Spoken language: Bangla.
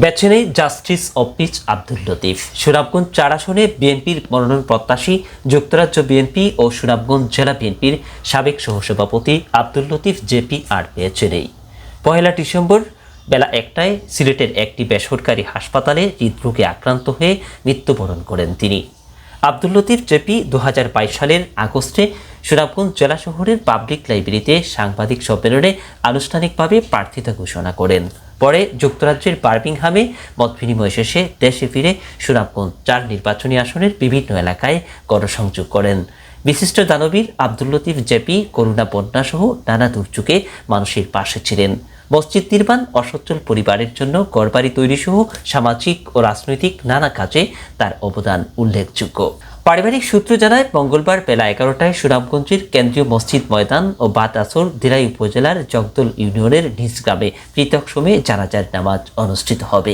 বেছে নেই justice of peace Abdul Latif. Sunamganj চার আসনে বিএনপির মনোনয়ন প্রত্যাশী যুক্তরাজ্য বিএনপি ও সুনামগঞ্জ জেলা বিএনপির সাবেক সহসভাপতি আব্দুল লতিফ জেপি আর বেছে নেই পয়লা ডিসেম্বর বেলা একটায় সিলেটের একটি বেসরকারি হাসপাতালে হৃদরোগে আক্রান্ত হয়ে মৃত্যুবরণ করেন তিনি। আব্দুল লতিফ জেপি দু হাজার বাইশ সালের আগস্টে সুনামগঞ্জ জেলা শহরের পাবলিক লাইব্রেরিতে সাংবাদিক সম্মেলনে আনুষ্ঠানিকভাবে প্রার্থিতা ঘোষণা করেন। পরে যুক্তরাজ্যের বার্মিংহামে মত বিনিময় শেষে দেশে ফিরে সুনামগঞ্জ চার নির্বাচনী আসনের বিভিন্ন এলাকায় গণসংযোগ করেন। বিশিষ্ট দানবীর আব্দুল লতিফ জেপি, করুণা বন্যা সহ নানা দুর্যোগে মানুষের পাশে ছিলেন। মসজিদ নির্মাণ অসচ্ছল পরিবারের জন্য গড়বাড়ি তৈরি সহ সামাজিক ও রাজনৈতিক নানা কাজে তার অবদান উল্লেখযোগ্য। পারিবারিক সূত্র জানায়, মঙ্গলবার বেলা এগারোটায় সুনামগঞ্জের কেন্দ্রীয় মসজিদ ময়দান ও বাদ আসর দিরাই উপজেলার জগদল ইউনিয়নের নিজ গ্রামে পৃথক সময়ে জানাজার নামাজ অনুষ্ঠিত হবে।